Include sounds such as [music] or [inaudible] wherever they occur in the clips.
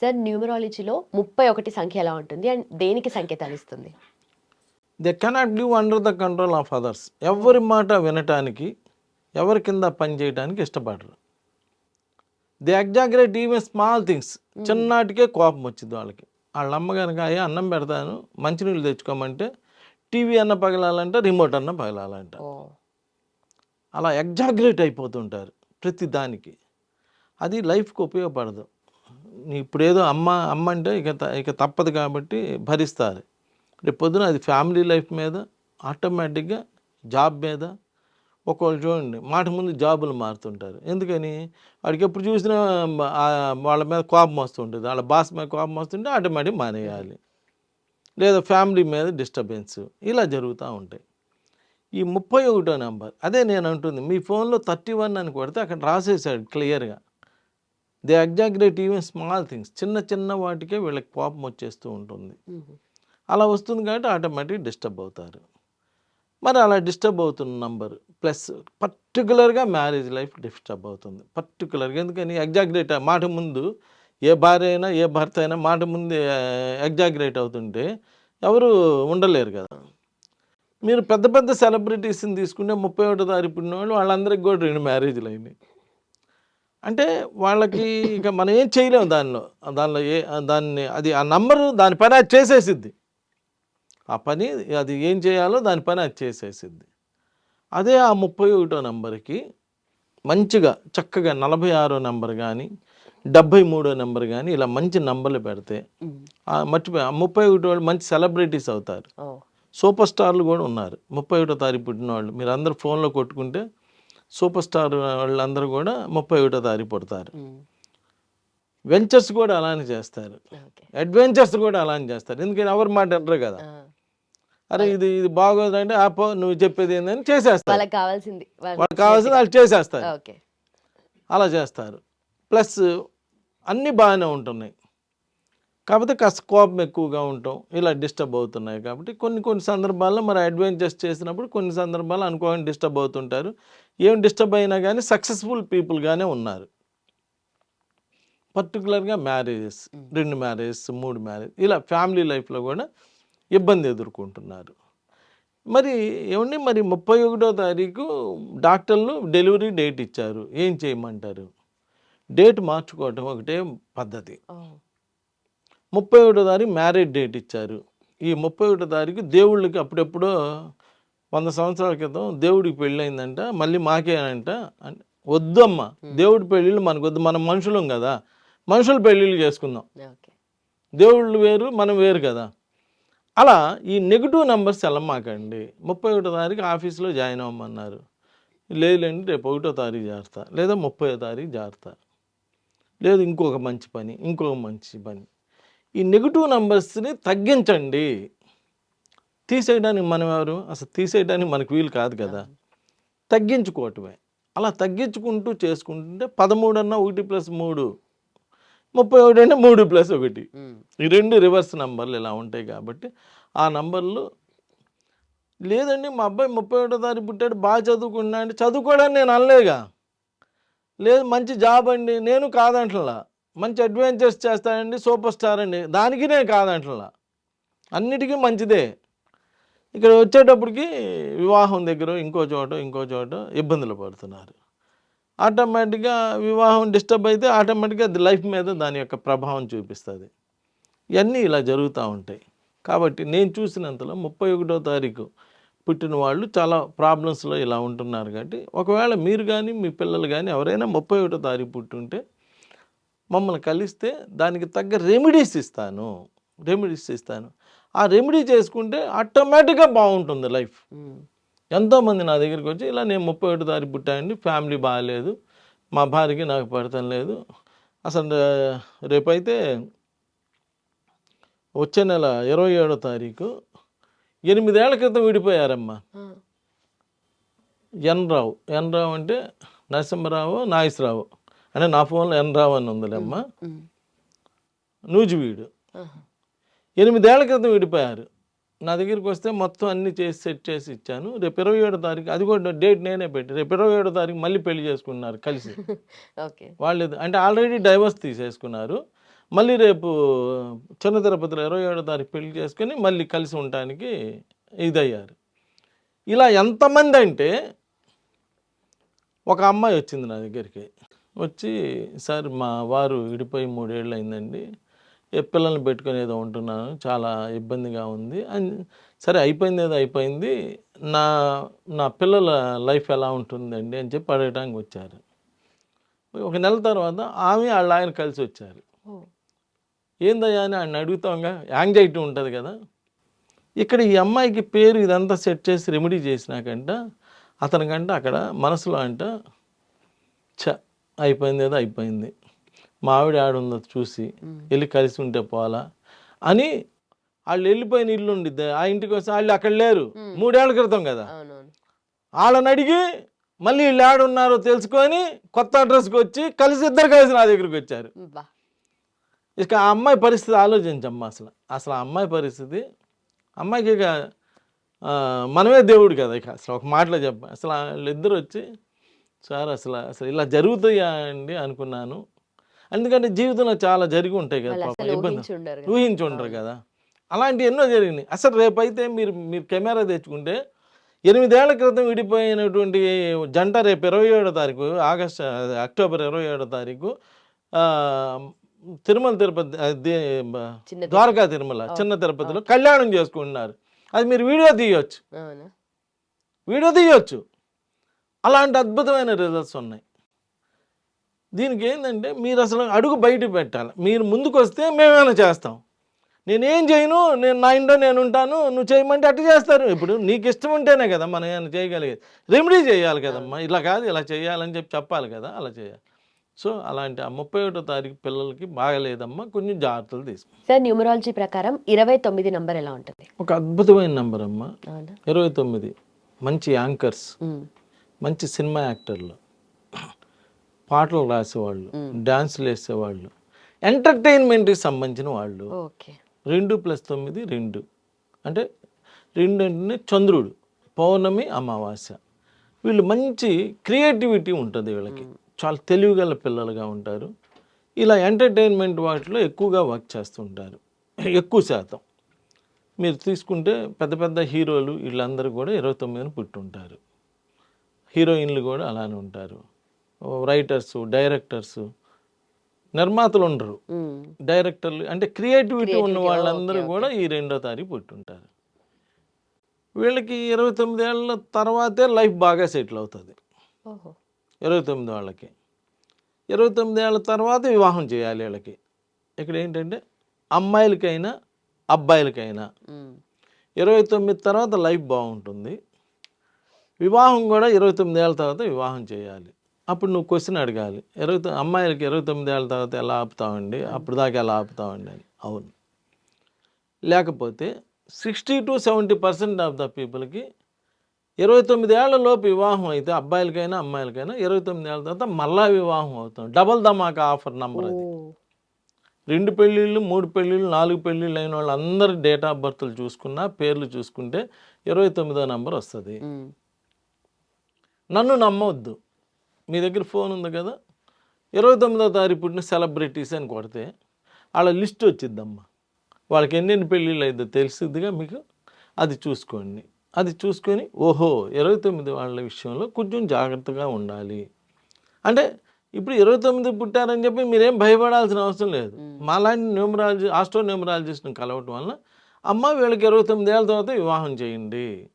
Sir న్యూమరాలజీలో ముప్పై ఒకటి సంఖ్య ఎలా ఉంటుంది? అండ్ దేనికి సంకేతాలు ఇస్తుంది? They cannot live under the control of others ఎవరి మాట వినటానికి ఎవరి కింద పని చేయడానికి ఇష్టపడరు. They exaggerate even small things చిన్నటికే కోపం వచ్చింది వాళ్ళకి. వాళ్ళ అమ్మ కనుక అయ్యా అన్నం పెడతాను మంచినీళ్ళు తెచ్చుకోమంటే టీవీ అన్న పగలాలంట రిమోట్ అన్న పగలాలంట. అలా ఎగ్జాగరేట్ అయిపోతుంటారు ప్రతి దానికి. అది లైఫ్కి ఉపయోగపడదు. నీ ఇప్పుడు ఏదో అమ్మ అమ్మ అంటే ఇక త- ఇక తప్పదు కాబట్టి భరిస్తారు. రేపు పొద్దున అది ఫ్యామిలీ లైఫ్ మీద ఆటోమేటిక్గా జాబ్ మీద ఒక్కొక్కరు చూడండి మాట ముందు జాబులు మారుతుంటారు. ఎందుకని? వాడికి ఎప్పుడు చూసినా వాళ్ళ మీద కోపం వస్తుంటుంది. వాళ్ళ బాస్ మీద కోపం వస్తుంటే ఆటోమేటిక్ మానేయాలి. లేదా ఫ్యామిలీ మీద డిస్టర్బెన్స్ ఇలా జరుగుతూ ఉంటాయి. ఈ ముప్పై ఒకటో నెంబర్ అదే నేను అంటుంది మీ ఫోన్లో థర్టీ వన్ అని కొడితే అక్కడ రాసేసాడు క్లియర్గా. They exaggerate even small things చిన్న చిన్న వాటికే వీళ్ళకి కోపం వచ్చేస్తూ ఉంటుంది. అలా వస్తుంది కాబట్టి ఆటోమేటిక్ డిస్టర్బ్ అవుతారు. మరి అలా డిస్టర్బ్ అవుతున్న నంబర్ ప్లస్ పర్టికులర్గా మ్యారేజ్ లైఫ్ డిస్టర్బ్ అవుతుంది. పర్టికులర్గా ఎందుకని ఎగ్జాగ్రేట్ మాట ముందు ఏ భార్య అయినా ఏ భర్త అయినా మాట ముందు ఎగ్జాగ్రేట్ అవుతుంటే ఎవరు ఉండలేరు కదా. మీరు పెద్ద పెద్ద సెలబ్రిటీస్ని తీసుకుంటే ముప్పై ఒకటో తారీఖు ఉన్న వాళ్ళు వాళ్ళందరికీ కూడా రెండు మ్యారేజ్లు అయినాయి. అంటే వాళ్ళకి ఇక మనం ఏం చేయలేము దానిలో. దానిలో ఏ దాన్ని అది ఆ నంబరు దాని పని అది చేసేసిద్ది. ఆ పని అది ఏం చేయాలో దాని పని అది చేసేసిద్ది. అదే ఆ ముప్పై ఒకటో నెంబర్కి మంచిగా చక్కగా నలభై ఆరో నెంబర్ కానీ డెబ్భై మూడో నెంబర్ కానీ ఇలా మంచి నంబర్లు పెడితే మర్చిపోయి ఆ ముప్పై ఒకటి వాళ్ళు మంచి సెలబ్రిటీస్ అవుతారు. సూపర్ స్టార్లు కూడా ఉన్నారు. ముప్పై ఒకటో తారీఖు పుట్టిన వాళ్ళు మీరు అందరు ఫోన్లో కొట్టుకుంటే సూపర్ స్టార్ వాళ్ళందరూ కూడా ముప్పై ఒకటో తారీఖు పుడతారు. వెంచర్స్ కూడా అలానే చేస్తారు. అడ్వెంచర్స్ కూడా అలానే చేస్తారు. ఎందుకని ఎవరి మాట అంటారు కదా. అరే ఇది ఇది బాగోదు అంటే ఆపో నువ్వు చెప్పేది ఏందని చేసేస్తారు. వాళ్ళకి కావాల్సింది. వాళ్ళు వాళ్ళకి కావాల్సింది వాళ్ళు చేసేస్తారు. అలా చేస్తారు. ప్లస్ అన్నీ బాగానే ఉంటున్నాయి. కాకపోతే కాస్త కోపం ఎక్కువగా ఉండటం ఇలా డిస్టర్బ్ అవుతున్నాయి కాబట్టి కొన్ని కొన్ని సందర్భాల్లో మరి అడ్వెంచర్స్ చేసినప్పుడు కొన్ని సందర్భాల్లో అనుకోని డిస్టర్బ్ అవుతుంటారు. ఏం డిస్టర్బ్ అయినా కానీ సక్సెస్ఫుల్ పీపుల్గానే ఉన్నారు. పర్టికులర్గా మ్యారేజెస్ రెండు మ్యారేజెస్ మూడు మ్యారేజ్ ఇలా ఫ్యామిలీ లైఫ్లో కూడా ఇబ్బంది ఎదుర్కొంటున్నారు. మరి ఏమండి మరి ముప్పై ఒకటో తారీఖు డాక్టర్లు డెలివరీ డేట్ ఇచ్చారు. ఏం చేయమంటారు? డేట్ మార్చుకోవటం ఒకటే పద్ధతి. ముప్పై ఒకటో తారీఖు మ్యారేజ్ డేట్ ఇచ్చారు. ఈ ముప్పై ఒకటో తారీఖు దేవుళ్ళకి అప్పుడెప్పుడో వంద సంవత్సరాల క్రితం దేవుడికి పెళ్ళయిందంట మళ్ళీ మాకేనంట అంటే. వద్దమ్మా దేవుడి పెళ్ళిళ్ళు మనకు వద్దు మనం మనుషులం కదా. మనుషులు పెళ్ళిళ్ళు చేసుకుందాం. దేవుళ్ళు వేరు మనం వేరు కదా. అలా ఈ నెగిటివ్ నెంబర్స్ వెళ్ళమాకండి ముప్పై ఒకటో తారీఖు ఆఫీస్లో జాయిన్ అవ్వమన్నారు. లేదండి రేపు ఒకటో తారీఖు జారుతా లేదా ముప్పై తారీఖు జారుతా. లేదు ఇంకొక మంచి పని ఇంకొక మంచి పని. ఈ నెగిటివ్ నెంబర్స్ని తగ్గించండి. తీసేయడానికి మనం ఎవరు? అసలు తీసేయడానికి మనకు వీలు కాదు కదా. తగ్గించుకోవటమే. అలా తగ్గించుకుంటూ చేసుకుంటుంటే పదమూడు అన్న ఒకటి ప్లస్ మూడు ముప్పై ఒకటి అంటే మూడు ప్లస్ ఒకటి. ఈ రెండు రివర్స్ నంబర్లు ఇలా ఉంటాయి కాబట్టి ఆ నంబర్లు లేదండి మా అబ్బాయి ముప్పై ఒకటో తారీఖు పుట్టాడు బాగా చదువుకున్నా అంటే చదువుకోవడానికి నేను అనలేగా లేదు మంచి జాబ్ అండి నేను కాదంటలా. మంచి అడ్వెంచర్స్ చేస్తాడండి సూపర్ స్టార్ అండి. దానికి నేను కాదంటలా అన్నిటికీ మంచిదే. ఇక్కడ వచ్చేటప్పటికి వివాహం దగ్గర ఇంకో చోట ఇంకో చోట ఇబ్బందులు పడుతున్నారు. ఆటోమేటిక్గా వివాహం డిస్టర్బ్ అయితే ఆటోమేటిక్గా అది లైఫ్ మీద దాని యొక్క ప్రభావం చూపిస్తుంది. ఇవన్నీ ఇలా జరుగుతూ ఉంటాయి. కాబట్టి నేను చూసినంతలో ముప్పై ఒకటో తారీఖు పుట్టిన వాళ్ళు చాలా ప్రాబ్లమ్స్లో ఇలా ఉంటున్నారు కాబట్టి ఒకవేళ మీరు కానీ మీ పిల్లలు కానీ ఎవరైనా ముప్పై ఒకటో తారీఖు పుట్టుంటే మమ్మల్ని కలిస్తే దానికి తగ్గ రెమెడీస్ ఇస్తాను. రెమెడీస్ ఇస్తాను ఆ రెమెడీ చేసుకుంటే ఆటోమేటిక్గా బాగుంటుంది లైఫ్. ఎంతోమంది నా దగ్గరికి వచ్చి ఇలా నేను ముప్పై ఒకటి తారీఖు పుట్టానండి ఫ్యామిలీ బాగాలేదు మా భార్యకి నాకు పడతాం లేదు. అసలు రేపైతే వచ్చే నెల ఇరవై ఏడో తారీఖు ఎనిమిదేళ్ళ క్రితం విడిపోయారమ్మా. ఎన్ రావు. ఎన్ రావు అంటే నరసింహరావు నాగేశ్వరరావు. అంటే నా ఫోన్లో ఎన్ రావు అని ఉందిలేమ్మా మ్మ్. నూజివీడు ఆహా. ఎనిమిదేళ్ళ క్రితం విడిపోయారు. నా దగ్గరికి వస్తే మొత్తం అన్ని చేసి సెట్ చేసి ఇచ్చాను. రేపు ఇరవై ఏడో తారీఖు అది కూడా డేట్ నేనే పెట్టి రేపు ఇరవై ఏడో తారీఖు మళ్ళీ పెళ్ళి చేసుకున్నారు కలిసి. [laughs] ఓకే. వాళ్ళు అంటే ఆల్రెడీ డైవర్స్ తీసేసుకున్నారు. మళ్ళీ రేపు చిన్న తిరుపతిలో ఇరవై ఏడో తారీఖు పెళ్ళి చేసుకొని మళ్ళీ కలిసి ఉండటానికి ఇదయ్యారు. ఇలా ఎంతమంది అంటే ఒక అమ్మాయి వచ్చింది నా దగ్గరికి. వచ్చి సార్ మా వారు విడిపోయి మూడేళ్ళు అయిందండి పిల్లల్ని పెట్టుకొని ఏదో ఉంటున్నాను. చాలా ఇబ్బందిగా ఉంది. అని సరే అయిపోయింది ఏదో అయిపోయింది. నా నా పిల్లల లైఫ్ ఎలా ఉంటుందండి? అని చెప్పి అడగడానికి వచ్చారు. ఒక నెల తర్వాత ఆమె వాళ్ళ ఆయన కలిసి వచ్చారు. ఏందయ్యా అని ఆయన అడుగుతాంగా యాంగ్జైటీ ఉంటుంది కదా. ఇక్కడ ఈ అమ్మాయికి పేరు ఇదంతా సెట్ చేసి రెమెడీ చేసినాకంట అతనికంట అక్కడ మనసులో అంట చ అయిపోయింది ఏదో అయిపోయింది. మా ఆవిడ ఆడుందో చూసి వెళ్ళి కలిసి ఉంటే పోవాలా? అని వాళ్ళు వెళ్ళిపోయిన ఇల్లు ఉండిద్ది. ఆ ఇంటికి వస్తే వాళ్ళు అక్కడ లేరు. మూడేళ్ళ క్రితం కదా. వాళ్ళని అడిగి మళ్ళీ వీళ్ళు ఆడున్నారో తెలుసుకొని కొత్త అడ్రస్కి వచ్చి కలిసి ఇద్దరు కలిసి నా దగ్గరికి వచ్చారు. ఇక ఆ అమ్మాయి పరిస్థితి ఆలోచించమ్మా అసలు. అసలు ఆ అమ్మాయి పరిస్థితి అమ్మాయికి ఇక మనమే దేవుడు కదా ఇక. అసలు ఒక మాటలో చెప్ప అసలు వాళ్ళిద్దరు వచ్చి సార్ అసలు అసలు ఇలా జరుగుతాయా అండి అనుకున్నాను. ఎందుకంటే జీవితంలో చాలా జరిగి ఉంటాయి కదా పాపం ఇబ్బంది. ఊహించి ఉండరు కదా. అలాంటి ఎన్నో జరిగినాయి. అసలు రేపైతే మీరు మీరు కెమెరా తెచ్చుకుంటే ఎనిమిదేళ్ళ క్రితం విడిపోయినటువంటి జంట రేపు ఇరవై ఏడో తారీఖు ఆగస్ట్ అక్టోబర్ ఇరవై ఏడో తారీఖు తిరుమల తిరుపతి ద్వారకా తిరుమల చిన్న తిరుపతిలో కళ్యాణం చేసుకుంటున్నారు. అది మీరు వీడియో అవునా. వీడియో తీయొచ్చు. అలాంటి అద్భుతమైన రిజల్ట్స్ ఉన్నాయి. దీనికి ఏంటంటే మీరు అసలు అడుగు బయట పెట్టాలి. మీరు ముందుకు వస్తే మేమేమైనా చేస్తాం. నేనేం చేయను నేను నా ఇంట్లో నేను ఉంటాను నువ్వు చేయమంటే అట్టు చేస్తారు. ఇప్పుడు నీకు ఇష్టం ఉంటేనే కదా మనం ఏమైనా చేయగలిగేది రెమెడీ చేయాలి కదమ్మా. ఇలా కాదు ఇలా చేయాలని చెప్పి చెప్పాలి కదా అలా చేయాలి. సో అలాంటి ఆ ముప్పై ఒకటో తారీఖు పిల్లలకి బాగలేదమ్మా కొంచెం జాగ్రత్తలు తీసుకో. సార్ న్యూమరాలజీ ప్రకారం ఇరవై తొమ్మిది నంబర్ ఎలా ఉంటుంది? ఒక అద్భుతమైన నెంబర్ అమ్మా ఇరవై తొమ్మిది మంచి యాంకర్స్. మంచి సినిమా యాక్టర్లు. పాటలు రాసేవాళ్ళు డాన్సులు వేసేవాళ్ళు ఎంటర్టైన్మెంట్కి సంబంధించిన వాళ్ళు. రెండు ప్లస్ తొమ్మిది రెండు. అంటే రెండు అంటే చంద్రుడు పౌర్ణమి అమావాస్య వీళ్ళు మంచి క్రియేటివిటీ ఉంటుంది వీళ్ళకి. చాలా తెలివిగల పిల్లలుగా ఉంటారు. ఇలా ఎంటర్టైన్మెంట్ వాటిలో ఎక్కువగా వర్క్ చేస్తుంటారు. ఎక్కువ శాతం. మీరు తీసుకుంటే పెద్ద పెద్ద హీరోలు వీళ్ళందరూ కూడా ఇరవై తొమ్మిదిని పుట్టుంటారు. హీరోయిన్లు కూడా అలానే ఉంటారు. రైటర్స్ డైరెక్టర్స్ నిర్మాతలు ఉండరు. డైరెక్టర్లు అంటే క్రియేటివిటీ ఉన్న వాళ్ళందరూ కూడా ఈ రెండో తారీఖు పుట్టుంటారు. వీళ్ళకి ఇరవై తొమ్మిది ఏళ్ళ తర్వాతే లైఫ్ బాగా సెటిల్ అవుతుంది. ఇరవై తొమ్మిది వాళ్ళకి. ఇరవై తొమ్మిది ఏళ్ళ తర్వాత వివాహం చేయాలి వీళ్ళకి. ఇక్కడ ఏంటంటే అమ్మాయిలకైనా అబ్బాయిలకైనా. ఇరవై తొమ్మిది తర్వాత లైఫ్ బాగుంటుంది. వివాహం కూడా ఇరవై తొమ్మిది ఏళ్ళ తర్వాత వివాహం చేయాలి. అప్పుడు నువ్వు క్వశ్చన్ అడగాలి. ఇరవై అమ్మాయిలకి ఇరవై తొమ్మిది ఏళ్ళ తర్వాత ఎలా ఆపుతామండి అప్పుడు దాకా ఎలా ఆపుతామండి అని. అవును. లేకపోతే sixty to seventy percent of the పీపుల్కి ఇరవై తొమ్మిది ఏళ్ళ లోపు వివాహం అయితే అబ్బాయిలకైనా అమ్మాయిలకైనా ఇరవై తొమ్మిది ఏళ్ళ తర్వాత మళ్ళా వివాహం అవుతాం. డబల్ ధమాకా ఆఫర్ నంబర్ అది. రెండు పెళ్ళిళ్ళు మూడు పెళ్ళిళ్ళు నాలుగు పెళ్ళిళ్ళు అయిన వాళ్ళందరి డేట్ ఆఫ్ బర్త్లు చూసుకున్నా పేర్లు చూసుకుంటే ఇరవై తొమ్మిదో నంబర్ వస్తుంది. నన్ను నమ్మవద్దు మీ దగ్గర ఫోన్ ఉంది కదా? ఇరవై తొమ్మిదో తారీఖు పుట్టిన సెలబ్రిటీస్ అని కొడితే వాళ్ళ లిస్ట్ వచ్చిద్దమ్మా. వాళ్ళకి ఎన్నెన్ని పెళ్ళిళ్ళు అయిద్దో తెలిసిద్దిగా మీకు? అది చూసుకోండి. అది చూసుకొని ఓహో ఇరవై తొమ్మిది వాళ్ళ విషయంలో కొంచెం జాగ్రత్తగా ఉండాలి. అంటే ఇప్పుడు ఇరవై తొమ్మిది పుట్టారని చెప్పి మీరేం భయపడాల్సిన అవసరం లేదు. మాలాంటి న్యూమరాలజీ ఆస్ట్రో న్యూమరాలజిస్ట్ని కలవటం వల్ల అమ్మ వీళ్ళకి ఇరవై తొమ్మిది ఏళ్ళ తర్వాత వివాహం చేయండి.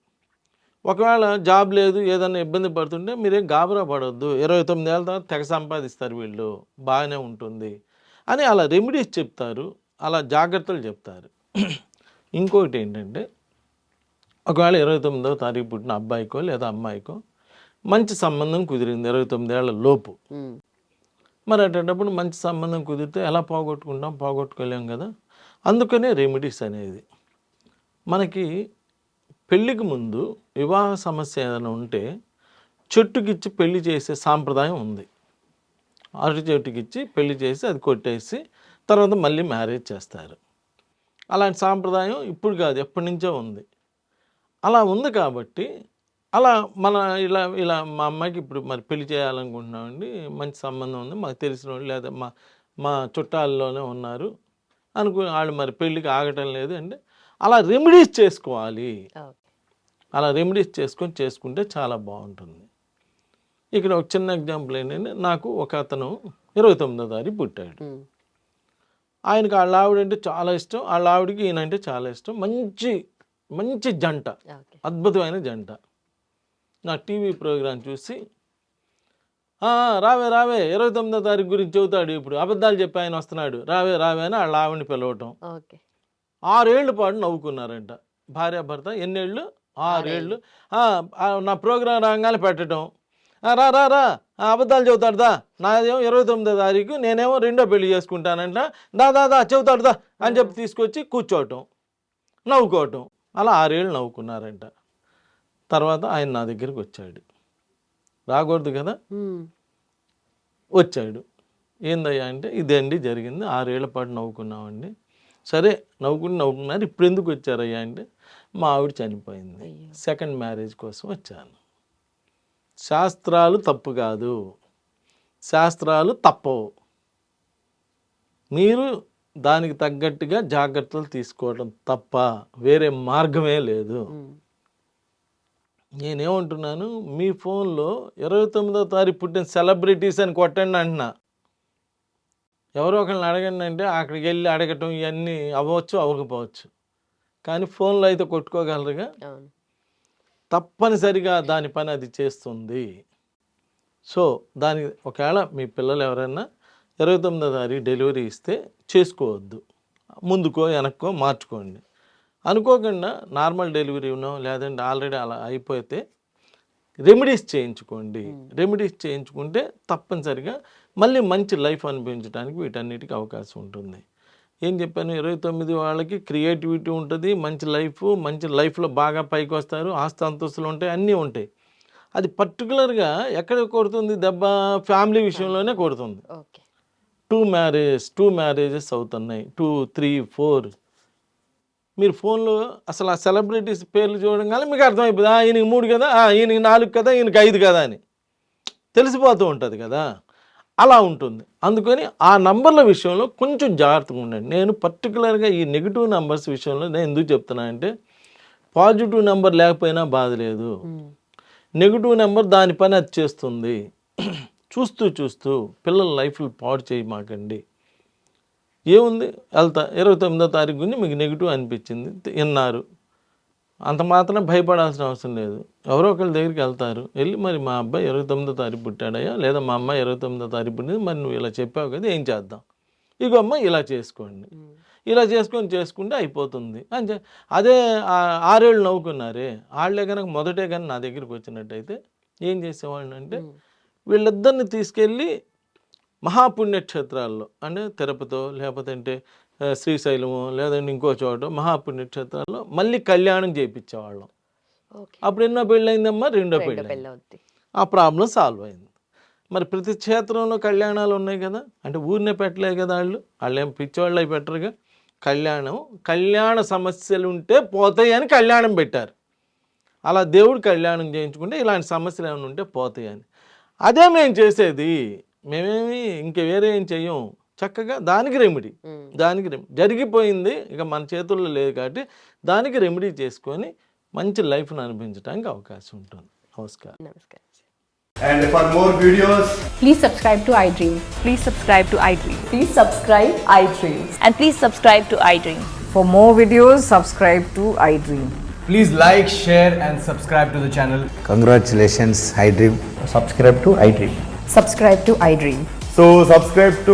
ఒకవేళ జాబ్ లేదు ఏదైనా ఇబ్బంది పడుతుంటే మీరేం గాబరా పడవద్దు ఇరవై తొమ్మిది ఏళ్ళ తర్వాత తెగ సంపాదిస్తారు వీళ్ళు. బాగానే ఉంటుంది అని అలా రెమెడీస్ చెప్తారు అలా జాగ్రత్తలు చెప్తారు. ఇంకొకటి ఏంటంటే ఒకవేళ ఇరవై తొమ్మిదవ తారీఖు పుట్టిన అబ్బాయికో లేదా అమ్మాయికో మంచి సంబంధం కుదిరింది ఇరవై తొమ్మిది ఏళ్ళ లోపు. మరి అటేటప్పుడు మంచి సంబంధం కుదిరితే ఎలా పోగొట్టుకుంటాం? పోగొట్టుకోలేం కదా? అందుకనే రెమెడీస్ అనేది. మనకి పెళ్ళికి ముందు వివాహ సమస్య ఏదైనా ఉంటే చెట్టుకిచ్చి పెళ్ళి చేసే సాంప్రదాయం ఉంది. అరటి చెట్టుకిచ్చి పెళ్ళి చేసి అది కొట్టేసి తర్వాత మళ్ళీ మ్యారేజ్ చేస్తారు. అలాంటి సాంప్రదాయం ఇప్పుడు కాదు ఎప్పటి నుంచో ఉంది. అలా ఉంది కాబట్టి అలా మన ఇలా ఇలా మా అమ్మాయికి ఇప్పుడు మరి పెళ్ళి చేయాలనుకుంటున్నామండి మంచి సంబంధం ఉంది మాకు తెలిసిన వాళ్ళు లేదా మా మా చుట్టాల్లోనే ఉన్నారు. అనుకుని వాళ్ళు మరి పెళ్ళికి ఆగటం లేదు అంటే అలా రెమెడీస్ చేసుకోవాలి. అలా రెమెడీస్ చేసుకొని చేసుకుంటే చాలా బాగుంటుంది. ఇక్కడ ఒక చిన్న ఎగ్జాంపుల్ ఏంటంటే నాకు ఒక అతను ఇరవై తొమ్మిదో తారీఖు పుట్టాడు. ఆయనకి వాళ్ళ ఆవిడ అంటే చాలా ఇష్టం. వాళ్ళ ఆవిడకి ఈయన అంటే చాలా ఇష్టం. మంచి మంచి జంట. అద్భుతమైన జంట. నా టీవీ ప్రోగ్రాం చూసి "ఆ, రావే రావే ఇరవై తొమ్మిదో తారీఖు గురించి చెబుతాడు ఇప్పుడు. అబద్ధాలు చెప్పి ఆయన వస్తున్నాడు. రావే రావే అని వాళ్ళ ఆవిడని పిలవటం. ఆరేళ్ళ పాటు నవ్వుకున్నారంట. భార్యాభర్త ఎన్నేళ్ళు? ఆరేళ్ళు. "ఆ, ఆ, నా ప్రోగ్రాం రాగానే పెట్టడం. "ఆ, రా రా రా అబద్ధాలు చెబుతాడు దా. నాదేమో ఇరవై తొమ్మిదో తారీఖు నేనేమో రెండో పెళ్ళి చేసుకుంటానంట. దా దా దా చెబుతాడు దా అని చెప్పి తీసుకొచ్చి కూర్చోవటం నవ్వుకోవటం. అలా ఆరేళ్ళు నవ్వుకున్నారంట. తర్వాత ఆయన నా దగ్గరికి వచ్చాడు. రాకూడదు కదా. వచ్చాడు. ఏందయ్యా అంటే ఇదండి జరిగింది. ఆరేళ్ళ పాటు నవ్వుకున్నామండి. సరే నవ్వుకుని నవ్వుకున్నారు. ఇప్పుడు ఎందుకు వచ్చారయ్యా అంటే మా ఆవిడ చనిపోయింది. సెకండ్ మ్యారేజ్ కోసం వచ్చాను. శాస్త్రాలు తప్పు కాదు. శాస్త్రాలు తప్పవు. మీరు దానికి తగ్గట్టుగా జాగ్రత్తలు తీసుకోవడం తప్ప వేరే మార్గమే లేదు. నేనేమంటున్నాను మీ ఫోన్లో ఇరవై తొమ్మిదో తారీఖు పుట్టిన సెలబ్రిటీస్ అని కొట్టండి అంటున్నా. ఎవరో ఒకరిని అడగండి అంటే అక్కడికి వెళ్ళి అడగటం ఇవన్నీ అవ్వచ్చు అవ్వకపోవచ్చు. కానీ ఫోన్లో అయితే కొట్టుకోగలరుగా? తప్పనిసరిగా దాని పని అది చేస్తుంది. సో దానికి ఒకవేళ మీ పిల్లలు ఎవరైనా ఇరవై తొమ్మిదో తారీఖు డెలివరీ ఇస్తే చేసుకోవద్దు. ముందుకో వెనక్కో మార్చుకోండి. అనుకోకుండా నార్మల్ డెలివరీ ఉన్నో లేదంటే ఆల్రెడీ అలా అయిపోతే రెమెడీస్ చేయించుకోండి. రెమెడీస్ చేయించుకుంటే తప్పనిసరిగా మళ్ళీ మంచి లైఫ్ అనిపించడానికి వీటన్నిటికీ అవకాశం ఉంటుంది. ఏం చెప్పాను? ఇరవై తొమ్మిది వాళ్ళకి క్రియేటివిటీ ఉంటుంది మంచి లైఫ్ మంచి లైఫ్లో బాగా పైకి వస్తారు ఆస్తి అంతస్తులు ఉంటాయి అన్నీ ఉంటాయి. అది పర్టికులర్గా ఎక్కడ కొడుతుంది దెబ్బ? ఫ్యామిలీ విషయంలోనే కొడుతుంది టూ మ్యారేజ్ టూ మ్యారేజెస్ అవుతున్నాయి. Two three four. మీరు ఫోన్లో అసలు ఆ సెలబ్రిటీస్ పేర్లు చూడగానే మీకు అర్థమైపోతుంది "ఆ, ఈయనకి మూడు కదా ఆ, ఈయనకి నాలుగు కదా ఈయనకి ఐదు కదా అని. తెలిసిపోతూ ఉంటుంది కదా. అలా ఉంటుంది. అందుకని ఆ నంబర్ల విషయంలో కొంచెం జాగ్రత్తగా ఉండండి. నేను పర్టికులర్గా ఈ నెగిటివ్ నంబర్స్ విషయంలో నేను ఎందుకు చెప్తున్నా అంటే పాజిటివ్ నెంబర్ లేకపోయినా బాధ లేదు. నెగిటివ్ నెంబర్ దాని పని అది చేస్తుంది. చూస్తూ చూస్తూ పిల్లల లైఫ్లు పాడు చేయమాకండి ఏముంది? వెళ్తా. ఇరవై తొమ్మిదో తారీఖు గురించి మీకు నెగిటివ్ అనిపించింది. విన్నారు. అంత మాత్రం భయపడాల్సిన అవసరం లేదు. ఎవరో ఒకళ్ళ దగ్గరికి వెళ్తారు. వెళ్ళి మరి మా అబ్బాయి ఇరవై తొమ్మిదో తారీఖు పుట్టాడయ్యా? లేదా మా అమ్మాయి ఇరవై తొమ్మిదో తారీఖు పుట్టింది. మరి నువ్వు ఇలా చెప్పావు కదా ఏం చేద్దాం? ఇగో అమ్మ ఇలా చేసుకోండి. ఇలా చేసుకొని చేసుకుంటే అయిపోతుంది. అని చె- అదే ఆరేళ్ళు నవ్వుకున్నారే. వాళ్ళే కనుక మొదటే కానీ నా దగ్గరికి వచ్చినట్టయితే ఏం చేసేవాడిని అంటే. వీళ్ళిద్దరిని తీసుకెళ్ళి మహాపుణ్యక్షేత్రాల్లో అంటే తిరుపతో లేకపోతే అంటే శ్రీశైలము లేదంటే ఇంకో చోట మహాపుణ్యక్షేత్రాల్లో మళ్ళీ కళ్యాణం చేయించేవాళ్ళం అప్పుడు ఎన్నో పెళ్ళయిందమ్మా? రెండో పెళ్ళి ఆ ప్రాబ్లం సాల్వ్ అయింది. మరి ప్రతి క్షేత్రంలో కళ్యాణాలు ఉన్నాయి కదా? అంటే ఊరినే పెట్టలే కదా వాళ్ళు? వాళ్ళు ఏం పిచ్చివాళ్ళు అయి పెట్టరుగా? కళ్యాణం కళ్యాణ సమస్యలు ఉంటే పోతాయి అని కళ్యాణం పెట్టారు. అలా దేవుడు కళ్యాణం చేయించుకుంటే ఇలాంటి సమస్యలు ఏమైనా ఉంటే పోతాయి అని. అదే మేము చేసేది. మేమేమి ఇంక వేరే ఏం చెయ్యం చక్కగా దానికి రెమెడీ. దానికి రెమెడీ జరిగిపోయింది ఇక మన చేతుల్లో లేదు కాబట్టి దానికి రెమెడీ చేసుకొని మంచి లైఫ్ను అనిపించడానికి అవకాశం ఉంటుంది నమస్కారం నమస్కారం And for more videos, Please subscribe to iDream. Please subscribe to iDream. Please subscribe iDreams. And please subscribe to iDream. For more videos, subscribe to iDream. Please like, share, and subscribe to the channel. Congratulations, iDream. Subscribe to iDream. Subscribe to iDream. so subscribe to